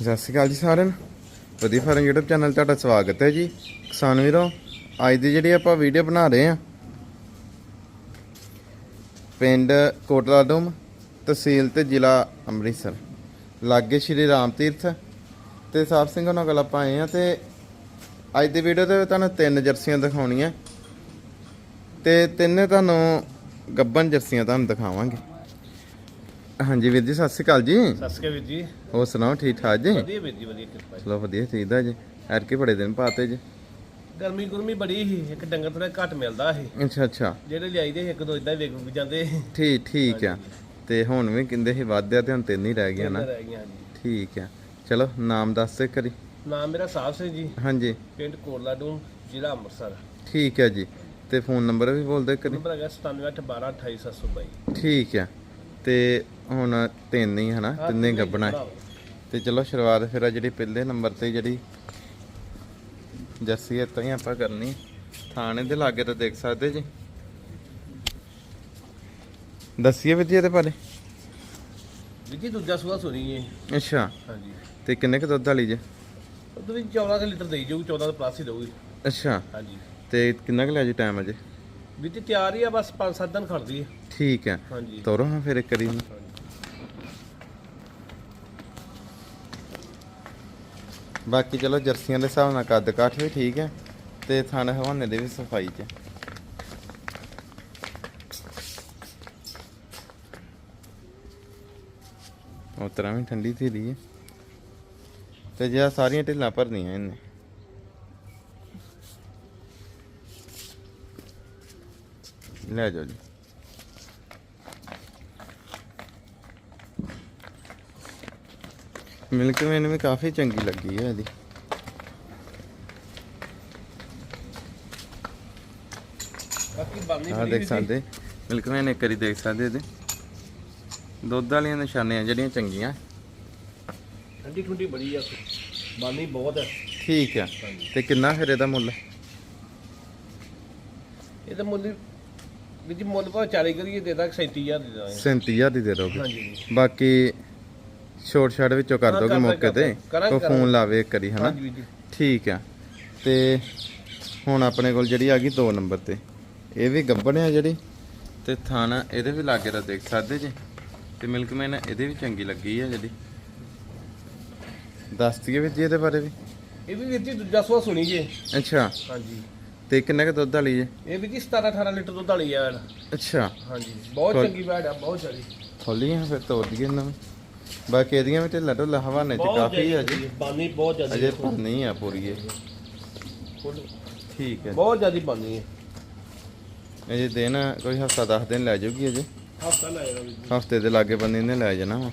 ਸਤਿ ਸ਼੍ਰੀ ਅਕਾਲ ਜੀ ਸਾਰਿਆਂ ਨੂੰ। ਵਧੀਆ ਫਾਰਮ YouTube ਚੈਨਲ ਤੁਹਾਡਾ ਸਵਾਗਤ ਹੈ ਜੀ। ਕਿਸਾਨ ਵੀਰੋ, ਅੱਜ ਦੀ ਜਿਹੜੀ ਆਪਾਂ ਵੀਡੀਓ ਬਣਾ ਰਹੇ ਆ ਪਿੰਡ ਕੋਟਲਾਡੂਮ ਤਹਿਸੀਲ ਤੇ ਜ਼ਿਲ੍ਹਾ ਅੰਮ੍ਰਿਤਸਰ। ਲਾਗੇ ਸ਼੍ਰੀ ਰਾਮ ਤੀਰਥ ਤੇ ਸਾਹਿਬ ਸਿੰਘ ਉਹਨਾਂ ਕੋਲ ਆਪਾਂ ਆਏ ਆ ਤੇ ਅੱਜ ਦੀ ਵੀਡੀਓ ਤੇ ਤੁਹਾਨੂੰ ਤਿੰਨ ਜਰਸੀਆਂ ਦਿਖਾਉਣੀਆਂ। ਤੇ ਤਿੰਨੇ ਤੁਹਾਨੂੰ ਗੱਬਨ ਜਰਸੀਆਂ ਤੁਹਾਨੂੰ ਦਿਖਾਵਾਂਗੇ। ਹਾਂਜੀ ਵੀਰ ਜੀ ਸਤਿ ਸ਼੍ਰੀ ਅਕਾਲ ਜੀ। ਸਤਿ ਸ਼੍ਰੀ ਅਕਾਲ ਵੀਰ ਜੀ। ਹੋਰ ਸੁਣਾਓ ਠੀਕ ਠਾਕ ਜੀ? ਵਧੀਆ ਵੀਰ ਜੀ ਵਧੀਆ ਕਿਰਪਾ। ਚਲੋ ਵਧੀਆ ਚਾਹੀਦਾ ਜੀ। ਐਰ ਕੇ ਬੜੇ ਦਿਨ ਪਾਤੇ ਜੀ। ਗਰਮੀ ਗੁਰਮੀ ਬੜੀ ਸੀ ਇੱਕ ਡੰਗਰ ਥੋੜਾ ਘੱਟ ਮਿਲਦਾ ਸੀ। ਅੱਛਾ ਅੱਛਾ। ਜਿਹੜੇ ਲਿਆਈਦੇ ਇੱਕ ਦੋ ਇਦਾਂ ਵੇਖ ਵੀ ਜਾਂਦੇ ਠੀਕ ਠੀਕ ਆ। ਤੇ ਹੁਣ ਵੀ ਕਹਿੰਦੇ ਸੀ ਵਾਧਿਆ ਤੇ ਹੁਣ ਤਿੰਨ ਹੀ ਰਹਿ ਗਿਆ ਨਾ। ਰਹਿ ਠੀਕ ਆ। ਚਲੋ ਨਾਮ ਦੱਸ ਦੇ ਕਰੀ ਨਾਮ ਮੇਰਾ ਸਾਹਿਬ ਸਿੰਘ ਜੀ। ਹਾਂਜੀ। ਪਿੰਡ ਕੋਟਲਾ ਡੂਮ ਜ਼ਿਲ੍ਹਾ ਅੰਮ੍ਰਿਤਸਰ। ਠੀਕ ਆ ਜੀ। ਤੇ ਫੋਨ ਨੰਬਰ ਵੀ ਬੋਲ ਦੇ ਕਰੀ ਨੰਬਰ ਹੈਗਾ 9781128722 ਠੀਕ ਆ। ਤੇ ਹੁਣ ਤਿੰਨ ਹੀ ਹਨਾ ਤਿੰਨੇ ਗੱਬਣਾ। ਤੇ ਚਲੋ ਸ਼ੁਰੂਆਤ ਫਿਰ ਆ ਜਿਹੜੀ ਪਹਿਲੇ ਨੰਬਰ ਤੇ ਜਿਹੜੀ ਜੱਸੀ ਇੱਥੋਂ ਹੀ ਆਪਾਂ ਕਰਨੀ ਥਾਣੇ ਦੇ ਲਾਗੇ ਤਾਂ ਦੇਖ ਸਕਦੇ ਜੀ। ਦੱਸੀਏ ਵੀ ਜੀ ਇਹਦੇ ਬਾਰੇ। ਵੀਰ ਜੀ ਦੂਜਾ ਸੂਆ ਸੁਣੀ ਏ। ਅੱਛਾ। ਹਾਂਜੀ। ਤੇ ਕਿੰਨੇ ਕੁ ਦੁੱਧ ਵਾਲੀ ਜੇ? ਉਹ ਵੀ 14 ਕੁ ਲੀਟਰ ਦੇਈ ਜਾਊਗੀ 14 ਤੋਂ ਪਲੱਸ ਹੀ ਦਊਗੀ। ਅੱਛਾ। ਹਾਂਜੀ। ਤੇ ਕਿੰਨਾ ਕੁ ਲਿਆ ਜੀ ਟਾਈਮ ਅਜੇ? ਵੀਰ ਜੀ ਤਿਆਰ ਹੀ ਆ ਬਸ 5-7 ਦਿਨ ਖੜਦੀ ਹੈ ਠੀਕ ਹੈ ਹਾਂਜੀ। ਤੋਰੋ ਹਾਂ ਫਿਰ ਇੱਕ ਕਰੀ ਨੂੰ ਬਾਕੀ ਚਲੋ ਜਰਸੀਆਂ ਦੇ ਹਿਸਾਬ ਨਾਲ ਕੱਦ ਕਾਠ ਵੀ ਠੀਕ ਹੈ ਤੇ ਥਣ ਹਵਾਨੇ ਦੇ ਵੀ ਸਫ਼ਾਈ 'ਚ। ਉਸ ਵੀ ਠੰਡੀ ਧੀਰੀ ਹੈ। ਤੇ ਜੇ ਸਾਰੀਆਂ ਢਿੱਲਾਂ ਭਰਨੀਆਂ ਇਹਨੇ। ਲੈ ਜਾਓ ਜੀ। ਮਿਲਕ ਮੈਨ ਵੀ ਕਾਫੀ ਚੰਗੀ ਲੱਗੀ ਹੈ ਇਹਦੀ। ਬਾਕੀ ਬੰਨੀ ਆਹ ਦੇਖ ਸਕਦੇ। ਮਿਲਕ ਮੈਨ ਇੱਕ ਵਾਰੀ ਦੇਖ ਸਕਦੇ ਇਹਦੇ। ਦੁੱਧ ਵਾਲੀਆਂ ਨਿਸ਼ਾਨੀਆਂ ਜਿਹੜੀਆਂ ਚੰਗੀਆਂ। ਠੰਡੀ ਠੰਡੀ ਬੜੀ ਆ ਬਾਨੀ ਬਹੁਤ ਹੈ ਠੀਕ ਆ। ਤੇ ਕਿੰਨਾ ਫਿਰ ਇਹਦਾ ਮੁੱਲ? ਇਹ ਤਾਂ ਮੁੱਲ ਵੀ ਜੀ ਮੁੱਲ ਭਾਵੇਂ 40 ਕਰੀਏ ਦੇ ਦਾਂਗੇ 37000 ਦੇ ਦਾਂਗੇ। 37000 ਦੀ ਦੇ ਦੋਗੇ। ਹਾਂਜੀ। ਬਾਕੀ ਛੋਟ ਛਾੜ ਵਿੱਚੋਂ ਕਰ ਦੋਗੇ ਮੌਕੇ ਤੇ? ਕੋਈ ਫੋਨ ਲਾਵੇ ਇੱਕ ਵਾਰੀ ਹਨਾ? ਠੀਕ ਆ। ਤੇ ਹੁਣ ਆਪਣੇ ਕੋਲ ਜਿਹੜੀ ਆ ਗਈ 2 ਨੰਬਰ ਤੇ। ਇਹ ਵੀ ਗੱਬਣ ਆ ਜਿਹੜੀ? ਤੇ ਥਾਣਾ ਇਹਦੇ ਵੀ ਲਾਗੇ ਦਾ ਦੇਖ ਸਕਦੇ ਜੀ। ਤੇ ਮਿਲਕ ਮੈਨ ਇਹਦੇ ਵੀ ਚੰਗੀ ਲੱਗੀ ਆ ਜਿਹੜੀ। ਦੱਸ ਦਈਏ ਵੀ ਜੀ ਇਹਦੇ ਬਾਰੇ ਵੀ। ਇਹ ਵੀ ਵੀਰ ਜੀ ਦੂਜਾ ਸੂਆ ਸੁਣੀ ਜੇ। ਅੱਛਾ। ਹਾਂਜੀ। ਤੇ ਕਿੰਨੇ ਕ ਦੁੱਧ ਵਾਲੀ ਜੇ? ਇਹ ਵੀ ਜੀ 17 18 ਲੀਟਰ ਦੁੱਧ ਵਾਲੀ ਆ ਅੱਛਾ। ਹਾਂਜੀ। ਬਹੁਤ ਚੰਗੀ ਬੈਡ ਆ ਬਹੁਤ ਜ਼ਿਆਦੀ ਖੋਲੀਆਂ ਫਿਰ ਤੋੜ ਦਈਏ ਇਹਨਾਂ ਨੂੰ। ਬਾਕੀ ਇਹਦੀਆਂ ਵੀ ਢਿੱਲਾ ਢੁੱਲਾ ਹਵਾਨੇ ਚ ਕਾਫੀ ਆ ਜੀ। ਬਾਨੀ ਬਹੁਤ ਜ਼ਿਆਦੀ ਅਜੇ ਨਹੀਂ ਆ ਪੂਰੀ ਇਹ। ਠੀਕ ਹੈ ਬਹੁਤ ਜ਼ਿਆਦੀ ਬਾਨੀ ਹੈ ਅਜੇ ਦਿਨ ਕੋਈ ਹਫਤਾ 10 ਦਿਨ ਲੈ ਜਾਊਗੀ ਅਜੇ। ਹਫਤਾ ਲਾਏਗਾ ਵੀਰ ਜੀ। ਹਫ਼ਤੇ ਦੇ ਲਾਗੇ ਬੰਦੇ ਨੇ ਲੈ ਜਾਣਾ ਵਾ।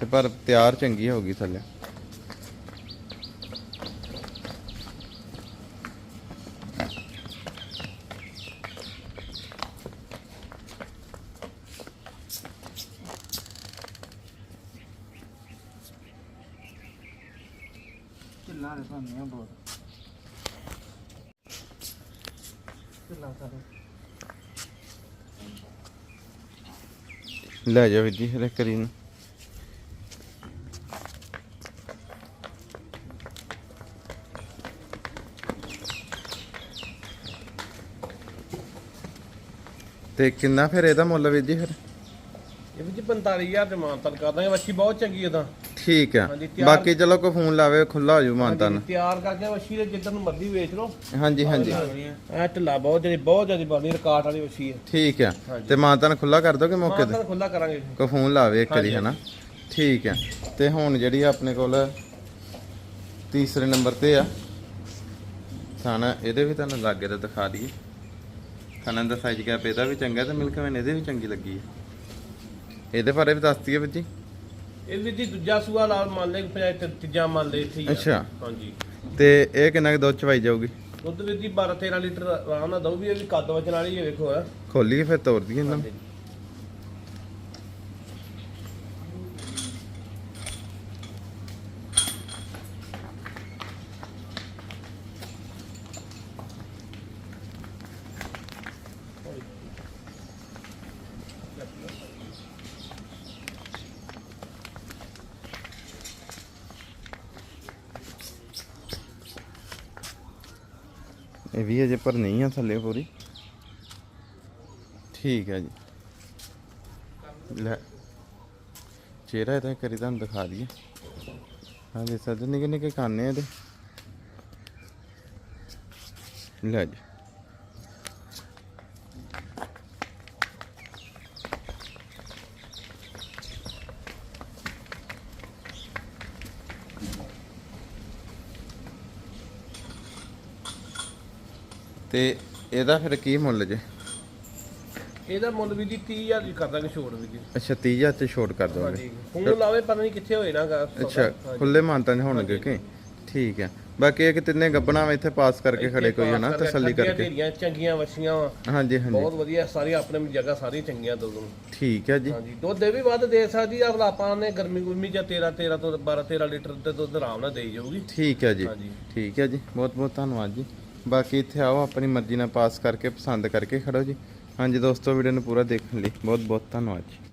ਤੇ ਪਰ ਤਿਆਰ ਚੰਗੀ ਹੋਗੀ ਥੱਲੇ। ਢਿੱਲਾਂ ਦੇ ਭਾਵੇਂ ਆ ਬਹੁਤ। ਢਿੱਲਾਂ ਸਾਰੇ। ਲੈ ਜਾ ਕਰੀ ਨੂੰ। ਤੇ ਕਿੰਨਾ ਫਿਰ ਇਹਦਾ ਮੁੱਲ ਵੀਰ ਜੀ ਫਿਰ? ਇਹ ਵੀ ਜੀ 45000 ਤੇ ਮਾਨਤਨ ਕਰ ਦਾਂਗੇ ਵੱਛੀ ਬਹੁਤ ਚੰਗੀ ਉਹਦਾ ਠੀਕ ਆ। ਹਾਂਜੀ, ਤਿਆਰ- ਬਾਕੀ ਚਲੋ ਕੋਈ ਫੋਨ ਲਾਵੇ ਖੁੱਲਾ ਹੋ ਜੂ ਮਾਨਤਨ ਤਿਆਰ ਕਰਕੇ ਵੱਛੀ ਦੇ ਜਿੱਦਾਂ ਨੂੰ ਮਰਜ਼ੀ ਵੇਚ ਲਓ। ਹਾਂਜੀ ਹਾਂਜੀ। ਇਹ ਢਿੱਲਾ ਬਹੁਤ ਜਿਹੜੀ ਬਹੁਤ ਜ਼ਿਆਦੀ ਬਾਨੀ ਰਕਾਟ ਵਾਲੀ ਵੱਛੀ ਹੈ ਠੀਕ ਆ। ਤੇ ਮਾਨਤਨ ਖੁੱਲਾ ਕਰ ਦੋਗੇ ਮੌਕੇ ਤੇ? ਖੁੱਲਾ ਕਰਾਂਗੇ। ਕੋਈ ਫੋਨ ਲਾਵੇ ਇੱਕ ਵਾਰੀ ਹਨਾ? ਠੀਕ ਆ। ਤੇ ਹੁਣ ਜਿਹੜੀ ਆਪਣੇ ਕੋਲ ਤੀਸਰੇ ਨੰਬਰ ਤੇ ਆ। ਥਾਣਾ ਇਹਦੇ ਵੀ ਤੁਹਾਨੂੰ ਲਾਗੇ ਤੇ ਦਿਖਾ ਦਈਏ। ਖਾਣਾ ਦਾ ਸਾਈਜ਼ ਗੈਪ ਇਹਦਾ ਵੀ ਚੰਗਾ ਤੇ ਮਿਲਕ ਮੈਨ ਇਹਦੇ ਵੀ ਚੰਗੀ ਲੱਗੀ ਹੈ ਇਹਦੇ ਬਾਰੇ ਵੀ ਦੱਸ ਦਈਏ ਵੀਰ ਜੀ। ਇਹ ਵੀ ਜੀ ਦੂਜਾ ਸੂਆ ਨਾਲ ਮੰਨ ਲੈ ਪੰਜਾਹ ਤੇ ਤੀਜਾ ਮੰਨ ਲੈ ਇੱਥੇ ਹੀ ਆ। ਅੱਛਾ। ਹਾਂਜੀ। ਤੇ ਇਹ ਕਿੰਨਾ ਕੁ ਦੁੱਧ ਚਵਾਈ ਜਾਊਗੀ? ਦੁੱਧ ਵੀ ਜੀ 12 13 ਲੀਟਰ ਆਰਾਮ ਨਾਲ ਦਊ ਵੀ ਇਹ ਵੀ ਕੱਦ ਵਜਣ ਵਾਲੀ ਹੈ ਵੇਖੋ ਆ। ਖੋਲੀਏ ਫਿਰ ਦਈਏ ਇਹਨਾਂ ਨੂੰ। ਇਹ ਵੀ ਅਜੇ ਪਰ ਨਹੀਂ ਆ ਥੱਲੇ ਪੂਰੀ। ਠੀਕ ਹੈ ਜੀ। ਲੈ। ਚਿਹਰਾ ਇਹਦਾ ਕਰੀ ਤੁਹਾਨੂੰ ਦਿਖਾ ਦਈਏ। ਹਾਂ ਦੇ ਸਕਦੇ ਨਿੱਕੇ ਨਿੱਕੇ ਕਾਨੇ ਇਹਦੇ। ਲੈ ਜੀ। ਤੇ ਇਹਦਾ ਫਿਰ ਕੀ ਮੁੱਲ ਜੇ? ਇਹਦਾ ਮੁੱਲ ਵੀ ਜੀ 30000 ਦੀ ਕਰ ਦਾਂਗੇ ਛੋੜ ਵੀ ਜੀ। ਅੱਛਾ 30000 ਤੇ ਛੋਟ ਕਰ ਦੋਗੇ। ਫੋਨ ਲਾਵੇ ਪਤਾ ਨਹੀਂ ਕਿੱਥੇ ਹੋਏ ਨਾ ਗਾ। ਅੱਛਾ। ਖੁੱਲੇ ਮਾਨਤਾਂ ਹੋਣਗੇ ਕਿ? ਠੀਕ ਹੈ। ਬਾਕੀ ਇਹ ਕਿ ਤਿੰਨੇ ਗੱਬਣਾ ਇੱਥੇ ਪਾਸ ਕਰਕੇ ਖੜੇ ਕੋਈ ਹੈ ਨਾ ਤਸੱਲੀ ਕਰਕੇ ਢੇਰੀਆਂ ਚੰਗੀਆਂ ਵਛੀਆਂ। ਹਾਂਜੀ ਹਾਂਜੀ। ਬਹੁਤ ਵਧੀਆ ਸਾਰੀਆਂ ਆਪਣੇ ਜਗ੍ਹਾ ਸਾਰੀਆਂ ਚੰਗੀਆਂ ਦੁੱਧ ਨੂੰ ਠੀਕ ਹੈ ਜੀ। ਹਾਂਜੀ ਦੁੱਧ ਇਹ ਵੀ ਵੱਧ ਦੇ ਸਕਦੀ ਆ ਆਪਾਂ ਨੇ ਗਰਮੀ ਗੁਰਮੀ ਜਾਂ 13 13 ਤੋਂ 12 13 ਲੀਟਰ ਦੇ ਦੁੱਧ ਆਰਾਮ ਨਾਲ ਦੇਈ ਜਾਊਗੀ। ਠੀਕ ਹੈ ਜੀ। ਹਾਂਜੀ। ਠੀਕ ਹੈ ਜੀ। ਬਹੁਤ ਬਹੁਤ ਧੰਨਵਾਦ ਜੀ। ਬਾਕੀ ਇੱਥੇ ਆਓ, ਆਪਣੀ ਮਰਜ਼ੀ ਨਾਲ ਪਾਸ ਕਰਕੇ, ਪਸੰਦ ਕਰਕੇ ਖੜੋ ਜੀ। ਹਾਂਜੀ ਦੋਸਤੋ ਵੀਡੀਓ ਨੂੰ ਪੂਰਾ ਦੇਖਣ ਲਈ ਬਹੁਤ ਬਹੁਤ ਧੰਨਵਾਦ ਜੀ।